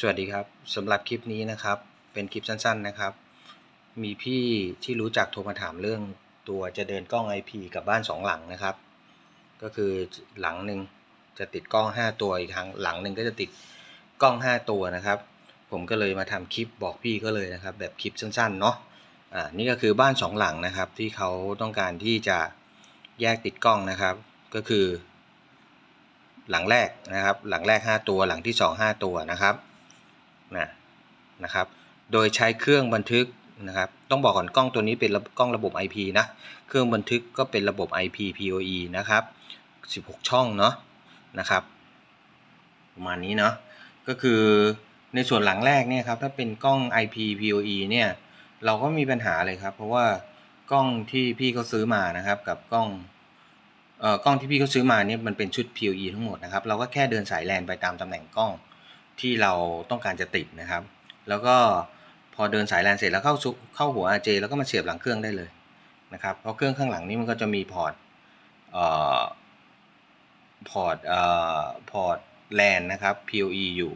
สวัสดีครับสำหรับคลิปนี้นะครับ เป็นคลิปสั้นๆนะครับ มีพี่ที่รู้จักโทรมาถามเรื่องตัวจะเดินกล้อง IP กับบ้านสองหลังนะครับ ก็คือหลังหนึ่งจะติดกล้อง 5 ตัวอีกครั้งหลังหนึ่งก็จะติดกล้อง 5 ตัวนะครับ ผมก็เลยมาทำคลิปบอกพี่ก็เลยนะครับ แบบคลิปสั้นๆเนาะอ่านี่ก็คือบ้านสองหลังนะครับ ที่เขาต้องการที่จะแยกติดกล้องนะครับ ก็คือ หลังแรกนะครับ หลังแรก 5 ตัวหลังที่ 2 5 ตัวนะครับ นะนะครับ โดยใช้เครื่องบันทึกนะครับ ต้องบอกก่อนกล้องตัวนี้เป็นกล้องระบบ IP นะ เครื่องบันทึกก็เป็นระบบ IP PoE นะครับ 16 ช่องเนาะนะครับประมาณนี้เนาะ ก็คือในส่วนหลังแรกเนี่ยครับถ้าเป็นกล้อง IP PoE เนี่ยเราก็มีปัญหาเลยครับ เพราะว่ากล้องที่พี่เขาซื้อมานะครับกับกล้องเอ่อกล้องที่พี่เขาซื้อมาเนี่ยมันเป็นชุด PoE ทั้งหมดนะครับ เราก็แค่เดินสายแลนไปตามตำแหน่งกล้อง ที่เราต้องการจะติดนะครับ แล้วก็พอเดินสายแลนเสร็จแล้วเข้าซุเข้าหัว RJ แล้วก็มาเสียบหลังเครื่องได้เลยนะครับเพราะเครื่องข้างหลังนี้มันก็จะมีพอร์ตเอ่อพอร์ตเอ่อพอร์ตแลนนะครับ PoE อยู่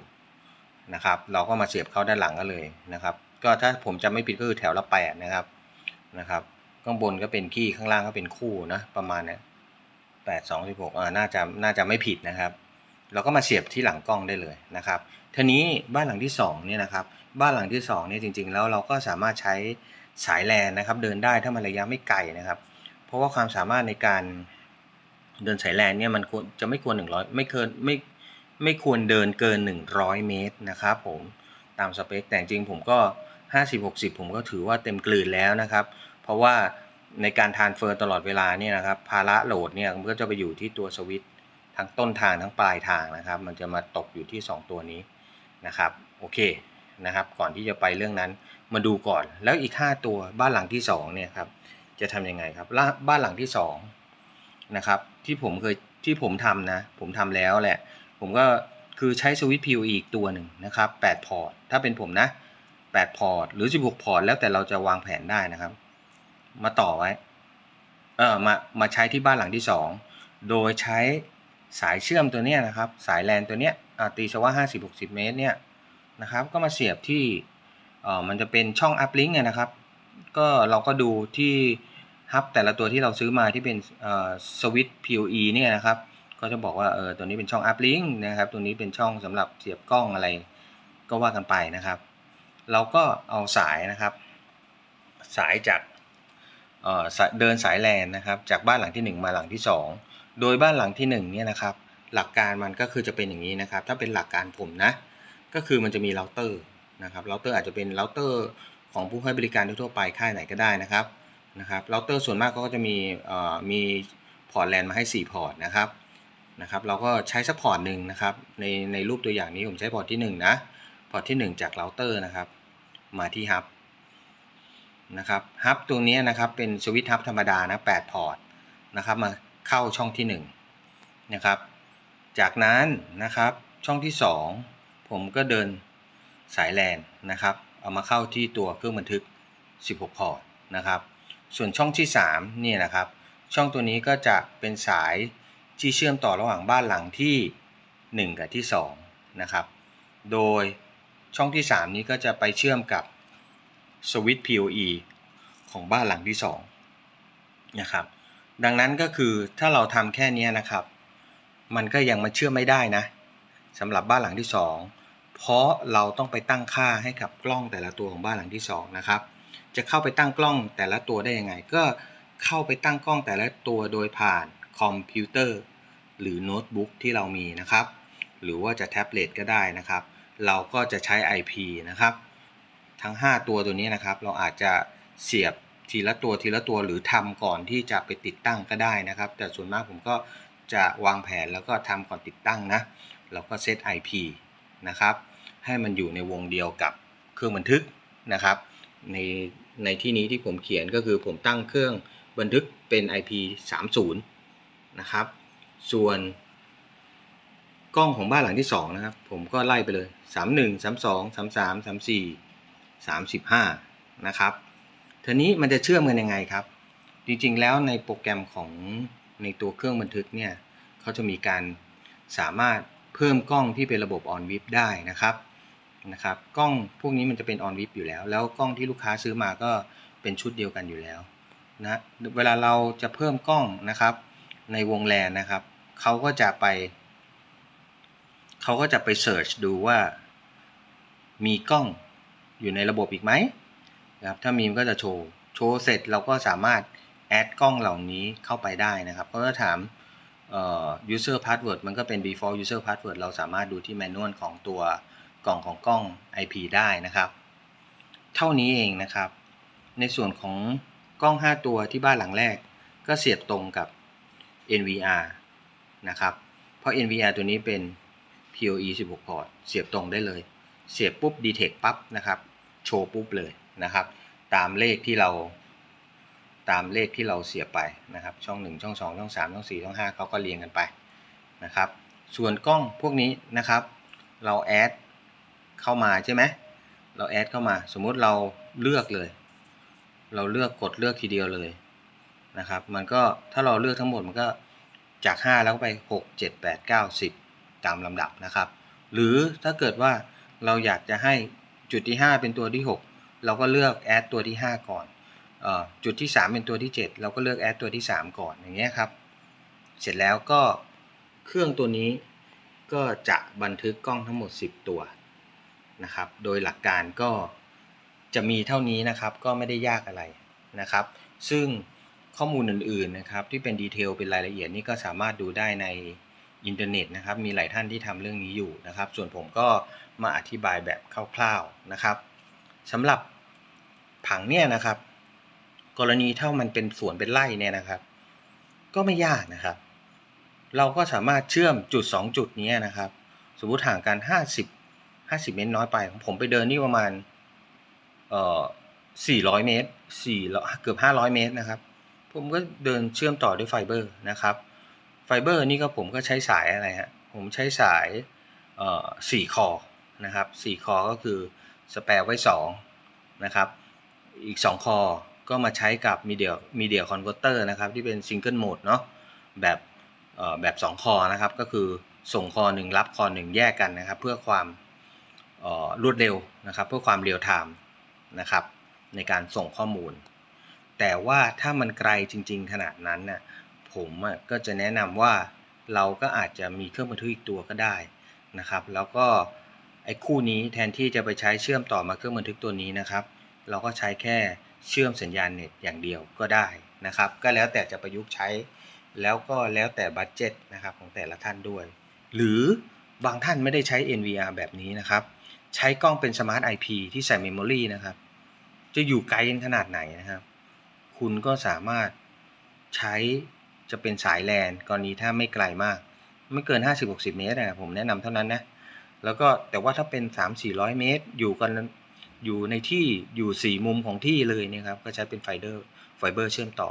นะครับเราก็มาเสียบเข้าด้านหลังก็เลยนะครับ ก็ถ้าผมจำไม่ผิดก็คือแถวละแปดนะครับนะครับ ข้างบนก็เป็นขี้ข้างล่างก็เป็นคู่นะประมาณนี้แปดสองสิบหกอ่าน่าจะน่าจะไม่ผิดนะครับ เราก็มาเสียบที่หลังกล้องได้เลยนะครับทีนี้บ้านหลังที่สองเนี่ยนะครับบ้านหลังที่สองเนี่ยจริง ๆ แล้วเราก็สามารถใช้สายแลนนะครับ เดินได้ถ้ามันระยะไม่ไกลนะครับ เพราะว่าความสามารถในการเดินสายแลนเนี่ยมันควรจะไม่ควรหนึ่งร้อยไม่เกินไม่ไม่ควรเดินเกินหนึ่งร้อยเมตรนะครับผมตามสเปคแต่จริงผมก็ห้าสิบหกสิบผมก็ถือว่าเต็มกลืนแล้วนะครับ เพราะว่าในการทานเฟอร์ตลอดเวลาเนี่ยนะครับภาระโหลดเนี่ยมันก็จะไปอยู่ที่ตัวสวิตช์ ทั้งต้นทางทั้งปลายทางนะครับ มันจะมาตกอยู่ที่ 2 ตัวนี้นะครับโอเคนะครับ ก่อนที่จะไปเรื่องนั้นมาดูก่อนแล้วอีก 5 ตัวบ้านหลังที่2เนี่ยครับจะทำยังไงครับบ้านหลังที่2นะครับที่ผมเคยที่ผมทำนะผมทำแล้วแหละ ผมก็คือใช้สวิตช์ PoE อีกตัวหนึ่งนะครับ8พอร์ตถ้าเป็นผมนะ 8 พอร์ตหรือ 16 พอร์ตแล้วแต่เราจะวางแผนได้นะครับ มาต่อไว้เออมามาใช้ที่บ้านหลังที่ 2 โดยใช้ สายเชื่อมตัวเนี้ยนะครับ สายแลนตัวเนี้ยตีซะว่า50-60 เมตรเนี่ยนะครับ ก็มาเสียบที่มันจะเป็นช่องอัพลิงก์นะครับ ก็เราก็ดูที่ฮับแต่ละตัวที่เราซื้อมาที่เป็นสวิตช์ PoE เนี่ยนะครับ ก็จะบอกว่าเออตัวนี้เป็นช่องอัพลิงก์นะครับ ตัวนี้เป็นช่องสำหรับเสียบกล้องอะไรก็ว่ากันไปนะครับ เราก็เอาสายนะครับ สายจากเเดินสายแลนนะครับ จากบ้านหลังที่ 1 มาหลังที่ 2 โดยบ้านหลังที่1เนี่ยนะครับ หลักการมันก็คือจะเป็นอย่างนี้นะครับ ถ้าเป็นหลักการผมนะ ก็คือมันจะมีเราเตอร์นะครับเราเตอร์อาจจะเป็นเราเตอร์ของผู้ให้บริการทั่วไปค่ายไหนก็ได้นะครับนะครับเราเตอร์ส่วนมากก็จะมีเอ่อมีพอร์ตแลนมาให้ 4 พอร์ตนะครับนะครับ เราก็ใช้สักพอร์ตหนึ่งนะครับ ในในรูปตัวอย่างนี้ผมใช้พอร์ตที่ 1 นะ พอร์ตที่ 1 จากเราเตอร์นะครับ มาที่ฮับนะครับฮับตัวนี้นะครับเป็นสวิตช์ฮับธรรมดานะ8พอร์ตนะครับมา เข้าช่องที่1นะครับ จากนั้นนะครับช่องที่ 2 ผมก็เดินสายแลนนะครับ เอามาเข้าที่ตัวเครื่องบันทึก 16 พอร์ตนะครับ ส่วนช่องที่3เนี่ยนะครับ ช่องตัวนี้ก็จะเป็นสายที่เชื่อมต่อระหว่างบ้านหลังที่ 1 กับที่2นะครับ โดยช่องที่ 3 นี้ก็จะไปเชื่อมกับสวิตช์ PoE ของบ้านหลังที่2นะครับ ดังนั้นก็คือถ้าเราทำแค่นี้นะครับ มันก็ยังมาเชื่อไม่ได้นะสำหรับบ้านหลังที่ 2 เพราะเราต้องไปตั้งค่าให้กับกล้องแต่ละตัวของบ้านหลังที่2นะครับจะเข้าไปตั้งกล้องแต่ละตัวได้ยังไง ก็เข้าไปตั้งกล้องแต่ละตัวโดยผ่านคอมพิวเตอร์หรือโน้ตบุ๊กที่เรามีนะครับ หรือว่าจะแท็บเล็ตก็ได้นะครับ เราก็จะใช้ IP นะครับ ทั้ง 5 ตัวตัวนี้นะครับ เราอาจจะเสียบ ทีละตัวทีละตัวหรือทำก่อนที่จะไปติดตั้งก็ได้นะครับ แต่ส่วนมากผมก็จะวางแผนแล้วก็ทำก่อนติดตั้งนะเราก็เซต IP นะครับ ให้มันอยู่ในวงเดียวกับเครื่องบันทึกนะครับ ในในที่นี้ที่ผมเขียนก็คือผมตั้งเครื่องบันทึกเป็น IP 30 นะครับ ส่วนกล้องของบ้านหลังที่ 2 นะครับ ผมก็ไล่ไปเลย 31 32 33 34 35 นะครับ ทีนี้มันจะเชื่อมกันยังไงครับ จริงๆแล้วในโปรแกรมของในตัวเครื่องบันทึกเนี่ยเขาจะมีการสามารถเพิ่มกล้องที่เป็นระบบ on vip ได้นะครับนะครับ กล้องพวกนี้มันจะเป็นออนวิปอยู่แล้ว แล้วกล้องที่ลูกค้าซื้อมาก็เป็นชุดเดียวกันอยู่แล้วนะเวลาเราจะเพิ่มกล้องนะครับ ในวงแลนนะครับเขาก็จะไปเขาก็จะไปเสิร์ชดูว่ามีกล้องอยู่ในระบบอีกไหม นะครับถ้ามีมันก็จะโชว์ โชว์เสร็จเราก็สามารถแอดกล้องเหล่านี้เข้าไปได้นะครับเขาจะถามเอ่อ user password มันก็เป็น default user password เราสามารถดูที่แมนนวลของตัวกล่องของกล้อง IP ได้นะครับ เท่านี้เองนะครับ ในส่วนของกล้อง 5 ตัวที่บ้านหลังแรก ก็เสียบตรงกับ NVR นะครับ เพราะ NVR ตัวนี้เป็น PoE 16 พอร์ต เสียบตรงได้เลย เสียบปุ๊บ detect ปั๊บนะครับ โชว์ปุ๊บเลย นะครับ ตามเลขที่เรา ตามเลขที่เราเสียบไปนะครับ ช่อง 1 ช่อง 2 ช่อง 3 ช่อง 4 ช่อง 5เขาก็เรียงกันไปนะครับ ส่วนกล้องพวกนี้นะครับ เราแอดเข้ามาใช่ไหมเราแอดเข้ามา สมมุติเราเลือกเลย เราเลือกกดเลือกทีเดียวเลยนะครับ มันก็ถ้าเราเลือกทั้งหมดมันก็จาก 5 แล้วก็ไป 6 7 8 9 10 ตามลำดับนะครับ หรือถ้าเกิดว่าเราอยากจะให้จุดที่ 5 เป็นตัวที่6 เราก็เลือกแอดตัวที่ 5 ก่อนอจุดที่ 3 เป็นตัวที่ 7 เราก็เลือกแอดตัวที่ 3 ก่อนอย่างเงี้ยครับ เสร็จแล้วก็เครื่องตัวนี้ก็จะบันทึกกล้องทั้งหมด 10 ตัวนะครับ โดยหลักการก็จะมีเท่านี้นะครับก็ไม่ได้ยากอะไรนะครับ ซึ่งข้อมูลอื่นๆนะครับที่เป็นดีเทลเป็นรายละเอียดนี่ก็สามารถดูได้ในอินเทอร์เน็ตนะครับ มีหลายท่านที่ทำเรื่องนี้อยู่นะครับ ส่วนผมก็มาอธิบายแบบคร่าวๆนะครับ สำหรับผังเนี่ยนะครับ กรณีถ้ามันเป็นสวนเป็นไร่เนี่ยนะครับ ก็ไม่ยากนะครับ เราก็สามารถเชื่อมจุด 2 จุดนี้นะครับ สมมติห่างกัน 50 50 เมตรน้อยไป ผมไปเดินนี่ประมาณเอ่อ400 เมตร4เกือบ 500 เมตรนะครับ ผมก็เดินเชื่อมต่อด้วยไฟเบอร์นะครับ ไฟเบอร์นี่ก็ผมก็ใช้สายอะไรฮะผมใช้สายเอ่อ4คอนะครับ4คอก็คือ สแปร์ไว้2นะครับอีก 2 คอก็มาใช้กับมีเดียมีเดียคอนเวอร์เตอร์นะครับที่เป็นซิงเกิลโหมดเนาะแบบแบบ 2 คอนะครับก็คือส่งคอหนึ่งรับคอหนึ่งแยกกันนะครับ เพื่อความรวดเร็วนะครับ เพื่อความเรียลไทม์นะครับในการส่งข้อมูล แต่ว่าถ้ามันไกลจริง ๆ ขนาดนั้นน่ะผมก็จะแนะนำว่าเราก็อาจจะมีเครื่องบันทึกอีกตัวก็ได้นะครับ แล้วก็ ไอ้คู่นี้แทนที่จะไปใช้เชื่อมต่อมาเครื่องบันทึกตัวนี้นะครับ เราก็ใช้แค่เชื่อมสัญญาณเน็ตอย่างเดียวก็ได้นะครับ ก็แล้วแต่จะประยุกต์ใช้ แล้วก็แล้วแต่บัตเจ็ตนะครับของแต่ละท่านด้วย หรือบางท่านไม่ได้ใช้ NVR แบบนี้นะครับ ใช้กล้องเป็น Smart IP ที่ใส่เมมโมรีนะครับ จะอยู่ไกลกันขนาดไหนนะครับ คุณก็สามารถใช้จะเป็นสายแลนกรณีถ้าไม่ไกลมาก ไม่เกิน 50-60 เมตรนะผมแนะนำเท่านั้นนะ แล้วก็แต่ว่าถ้าเป็น 3-400 เมตร อยู่กันอยู่ในที่อยู่สี่มุมของที่เลยเนี่ยครับ ก็ใช้เป็นไฟเบอร์ไฟเบอร์เชื่อมต่อ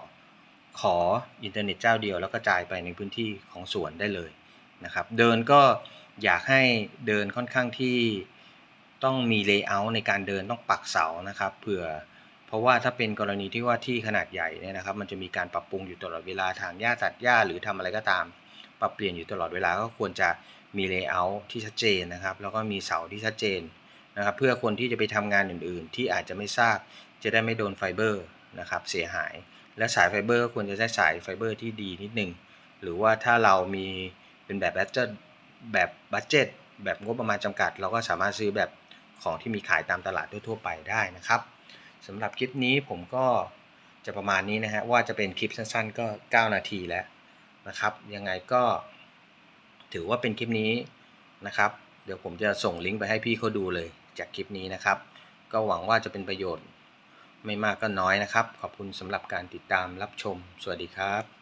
ขออินเทอร์เน็ตเจ้าเดียวแล้วก็จ่ายไปในพื้นที่ของสวนได้เลยนะครับ เดินก็อยากให้เดินค่อนข้างที่ต้องมีเลเยอร์ในการเดินต้องปักเสานะครับเผื่อเพราะว่าถ้าเป็นกรณีที่ว่าที่ขนาดใหญ่เนี่ยนะครับ มันจะมีการปรับปรุงอยู่ตลอดเวลาทางหญ้าตัดหญ้าหรือทำอะไรก็ตาม ปรับเปลี่ยนอยู่ตลอดเวลาก็ควรจะ มีเลเยอร์ที่ชัดเจนนะครับ แล้วก็มีเสาที่ชัดเจนนะครับ เพื่อคนที่จะไปทำงานอื่นๆ ที่อาจจะไม่ทราบจะได้ไม่โดนไฟเบอร์นะครับเสียหาย และสายไฟเบอร์ก็ควรจะใช้สายไฟเบอร์ที่ดีนิดนึง หรือว่าถ้าเรามีเป็นแบบบัตเจ็ตแบบบัตเจ็ตแบบงบประมาณจำกัด เราก็สามารถซื้อแบบของที่มีขายตามตลาดทั่วๆไปได้นะครับสำหรับคลิปนี้ผมก็จะประมาณนี้นะฮะว่าจะเป็นคลิปสั้นๆก็ 9 นาทีแล้วนะครับ ยังไงก็ ถือว่าเป็นคลิปนี้นะครับ เดี๋ยวผมจะส่งลิงก์ไปให้พี่เขาดูเลยจากคลิปนี้นะครับ ก็หวังว่าจะเป็นประโยชน์ไม่มากก็น้อยนะครับ ขอบคุณสำหรับการติดตามรับชม สวัสดีครับ